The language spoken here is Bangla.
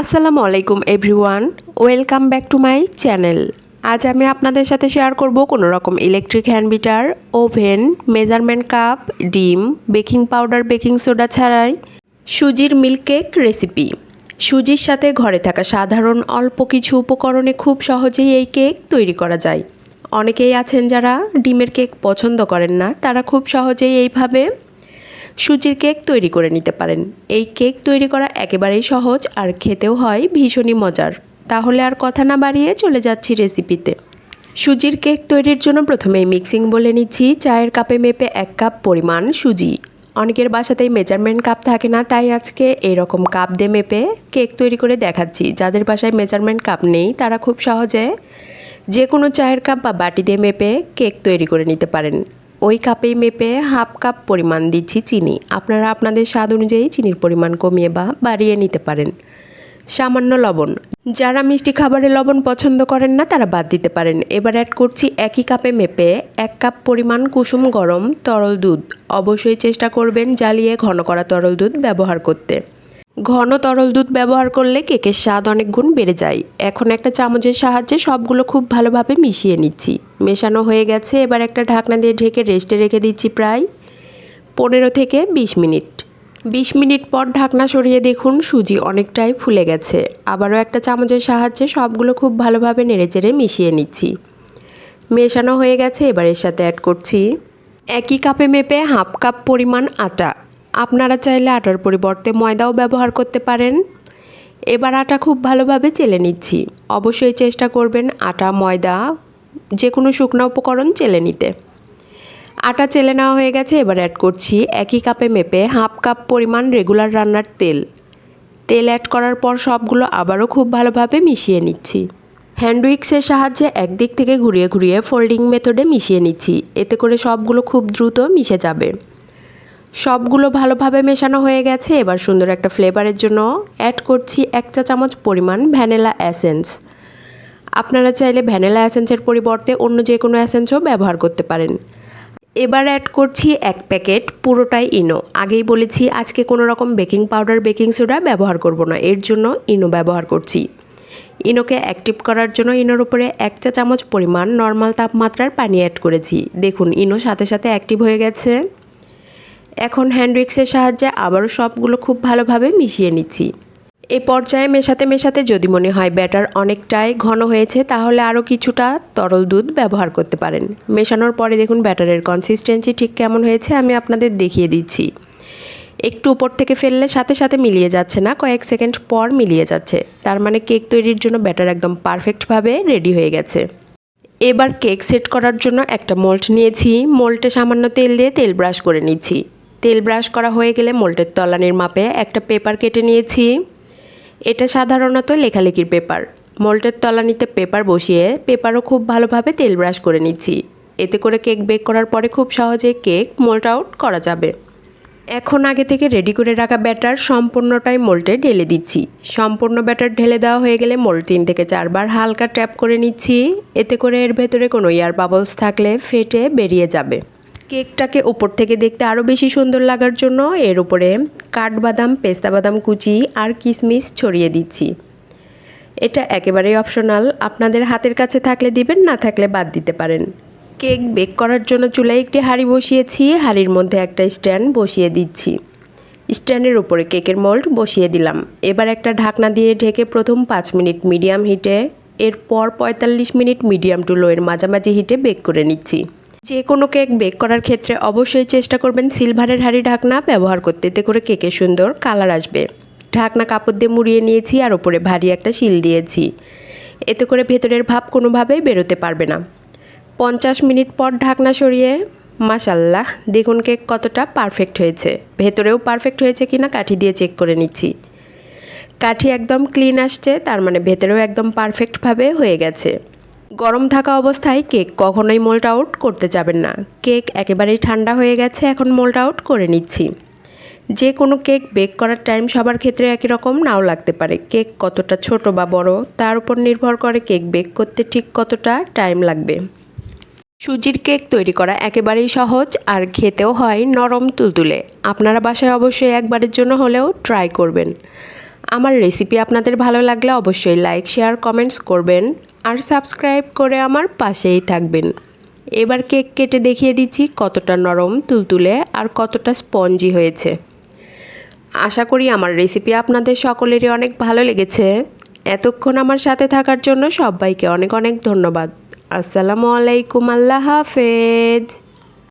আসসালামু আলাইকুম everyone welcome back to my channel আজ আমি আপনাদের সাথে শেয়ার করব কোনো রকম electric hand beater oven measurement cup ডিম বেকিং পাউডার বেকিং সোডা ছাড়াই সুজির মিল্ক কেক রেসিপি সুজির সাথে ঘরে থাকা সাধারণ অল্প কিছু উপকরণে খুব সহজেই এই কেক তৈরি করা যায়। অনেকেই আছেন যারা ডিমের কেক পছন্দ করেন না, তারা খুব সহজেই এইভাবে সুজির কেক তৈরি করে নিতে পারেন। এই কেক তৈরি করা একেবারেই সহজ আর খেতেও হয় ভীষণই মজার। তাহলে আর কথা না বাড়িয়ে চলে যাচ্ছি রেসিপিতে। সুজির কেক তৈরির জন্য প্রথমেই মিক্সিং বলে নিচ্ছি চায়ের কাপে মেপে এক কাপ পরিমাণ সুজি। অনেকের বাসাতেই মেজারমেন্ট কাপ থাকে না, তাই আজকে এরকম কাপ দিয়ে মেপে কেক তৈরি করে দেখাচ্ছি। যাদের বাসায় মেজারমেন্ট কাপ নেই, তারা খুব সহজে যে কোনো চায়ের কাপ বা বাটি দিয়ে মেপে কেক তৈরি করে নিতে পারেন। ওই কাপেই মেপে হাফ কাপ পরিমাণ দিচ্ছি চিনি। আপনারা আপনাদের স্বাদ অনুযায়ী চিনির পরিমাণ কমিয়ে বা বাড়িয়ে নিতে পারেন। সামান্য লবণ। যারা মিষ্টি খাবারে লবণ পছন্দ করেন না, তারা বাদ দিতে পারেন। এবার অ্যাড করছি একই কাপে মেপে এক কাপ পরিমাণ কুসুম গরম তরল দুধ। অবশ্যই চেষ্টা করবেন জ্বালিয়ে ঘন করা তরল দুধ ব্যবহার করতে। ঘন তরল দুধ ব্যবহার করলে কেকের স্বাদ অনেক গুণ বেড়ে যায়। এখন একটা চামচের সাহায্যে সবগুলো খুব ভালোভাবে মিশিয়ে নিচ্ছি। মেশানো হয়ে গেছে, এবার একটা ঢাকনা দিয়ে ঢেকে রেস্টে রেখে দিচ্ছি প্রায় পনেরো থেকে বিশ মিনিট। বিশ মিনিট পর ঢাকনা সরিয়ে দেখুন সুজি অনেকটাই ফুলে গেছে। আবারও একটা চামচের সাহায্যে সবগুলো খুব ভালোভাবে নেড়েচেড়ে মিশিয়ে নিচ্ছি। মেশানো হয়ে গেছে, এবার এর সাথে অ্যাড করছি। একই কাপে মেপে হাফ কাপ পরিমাণ আটা। আপনারা চাইলে আটার পরিবর্তে ময়দাও ব্যবহার করতে পারেন। এবার আটা খুব ভালোভাবে চেলে নিচ্ছি। অবশ্যই চেষ্টা করবেন আটা, ময়দা যে কোনো শুকনো উপকরণ চেলে নিতে। আটা চেলে নেওয়া হয়ে গেছে, এবার অ্যাড করছি একই কাপে মেপে হাফ কাপ পরিমাণ রেগুলার রান্নার তেল। তেল অ্যাড করার পর সবগুলো আবারও খুব ভালোভাবে মিশিয়ে নিচ্ছি। হ্যান্ড উইক্সের সাহায্যে একদিক থেকে ঘুরিয়ে ঘুরিয়ে ফোল্ডিং মেথডে মিশিয়ে নিচ্ছি। এতে করে সবগুলো খুব দ্রুত মিশে যাবে। সবগুলো ভালোভাবে মেশানো হয়ে গেছে। এবার সুন্দর একটা ফ্লেভারের জন্য অ্যাড করছি এক চা চামচ পরিমাণ ভ্যানিলা অ্যাসেন্স আপনারা চাইলে ভ্যানিলা অ্যাসেন্সের পরিবর্তে অন্য যে কোনো অ্যাসেন্সও ব্যবহার করতে পারেন। এবার অ্যাড করছি এক প্যাকেট পুরোটাই ইনো আগেই বলেছি, আজকে কোনো রকম বেকিং পাউডার বেকিং সোডা ব্যবহার করব না। এর জন্য ইনো ব্যবহার করছি। ইনোকে অ্যাক্টিভ করার জন্য ইনোর উপরে এক চা চামচ পরিমাণ নর্মাল তাপমাত্রার পানি অ্যাড করেছি। দেখুন ইনো সাথে সাথে অ্যাক্টিভ হয়ে গেছে। এখন হ্যান্ড উইক্সের সাহায্যে আবারও সবগুলো খুব ভালোভাবে মিশিয়ে নিচ্ছি। এ পর্যায়ে মেশাতে মেশাতে যদি মনে হয় ব্যাটার অনেকটাই ঘন হয়েছে, তাহলে আরও কিছুটা তরল দুধ ব্যবহার করতে পারেন। মেশানোর পরে দেখুন ব্যাটারের কনসিস্টেন্সি ঠিক কেমন হয়েছে, আমি আপনাদের দেখিয়ে দিচ্ছি। একটু উপর থেকে ফেললে সাথে সাথে মিলিয়ে যাচ্ছে না, কয়েক সেকেন্ড পর মিলিয়ে যাচ্ছে। তার মানে কেক তৈরির জন্য ব্যাটার একদম পারফেক্টভাবে রেডি হয়ে গেছে। এবার কেক সেট করার জন্য একটা মোল্ড নিয়েছি। মোল্টে সামান্য তেল দিয়ে তেল ব্রাশ করে নিচ্ছি। তেল ব্রাশ করা হয়ে গেলে মোল্টের তলানির মাপে একটা পেপার কেটে নিয়েছি। এটা সাধারণত লেখালেখির পেপার। মোল্টের তলানিতে পেপার বসিয়ে পেপারও খুব ভালোভাবে তেল ব্রাশ করে নিচ্ছি। এতে করে কেক বেক করার পরে খুব সহজে কেক মোল্ট আউট করা যাবে। এখন আগে থেকে রেডি করে রাখা ব্যাটার সম্পূর্ণটাই মোল্টে ঢেলে দিচ্ছি। সম্পূর্ণ ব্যাটার ঢেলে দেওয়া হয়ে গেলে মোল্ড তিন থেকে চারবার হালকা ট্যাপ করে নিচ্ছি। এতে করে এর ভেতরে কোনো এয়ার বাবলস থাকলে ফেটে বেরিয়ে যাবে। কেকটাকে ওপর থেকে দেখতে আরও বেশি সুন্দর লাগার জন্য এর উপরে কাঠবাদাম পেস্তা বাদাম কুচি আর কিশমিশ ছড়িয়ে দিচ্ছি। এটা একেবারেই অপশনাল। আপনাদের হাতের কাছে থাকলে দিবেন, না থাকলে বাদ দিতে পারেন। কেক বেক করার জন্য চুলায় একটি হাঁড়ি বসিয়েছি। হাঁড়ির মধ্যে একটা স্ট্যান্ড বসিয়ে দিচ্ছি। স্ট্যান্ডের উপরে কেকের মোল্ড বসিয়ে দিলাম। এবার একটা ঢাকনা দিয়ে ঢেকে প্রথম পাঁচ মিনিট মিডিয়াম হিটে, এরপর পঁয়তাল্লিশ মিনিট মিডিয়াম টু লোয়ের মাঝামাঝি হিটে বেক করে নিচ্ছি। যে কোনো কেক বেক করার ক্ষেত্রে অবশ্যই চেষ্টা করবেন সিলভারের হাঁড়ি ঢাকনা ব্যবহার করতে। এতে করে কেকের সুন্দর কালার আসবে। ঢাকনা কাপড় দিয়ে মুড়িয়ে নিয়েছি আর ওপরে ভারী একটা শিল দিয়েছি। এতে করে ভেতরের ভাব কোনোভাবেই বেরোতে পারবে না। পঞ্চাশ মিনিট পর ঢাকনা সরিয়ে মাসাল্লাহ দেখুন কেক কতটা পারফেক্ট হয়েছে। ভেতরেও পারফেক্ট হয়েছে কিনা কাঠি দিয়ে চেক করে নিচ্ছি। কাঠি একদম ক্লিন আসছে, তার মানে ভেতরেও একদম পারফেক্টভাবে হয়ে গেছে। গরম থাকা অবস্থায় কেক কখনোই মোল্ট আউট করতে যাবেন না। কেক একেবারেই ঠান্ডা হয়ে গেছে, এখন মোল্ট আউট করে নিচ্ছি। যে কোনো কেক বেক করার টাইম সবার ক্ষেত্রে একই রকম, নাও লাগতে পারে। কেক কতটা ছোট বা বড়, তার উপর নির্ভর করে কেক বেক করতে ঠিক কতটা টাইম লাগবে। সুজির কেক তৈরি করা একেবারেই সহজ আর খেতেও হয় নরম তুলতুলে। আপনারা বাসায় অবশ্যই একবারের জন্য হলেও ট্রাই করবেন। আমার রেসিপি আপনাদের ভালো লাগলে অবশ্যই লাইক শেয়ার কমেন্টস করবেন আর সাবস্ক্রাইব করে আমার পাশেই থাকবেন। এবার কেক কেটে দেখিয়ে দিচ্ছি কতটা নরম, তুলতুলে আর কতটা স্পঞ্জি হয়েছে। আশা করি আমার রেসিপি আপনাদের সকলেরই অনেক ভালো লেগেছে। এতক্ষণ আমার সাথে থাকার জন্য সবাইকে অনেক অনেক ধন্যবাদ। আসসালামু আলাইকুম, আল্লাহ হাফেজ।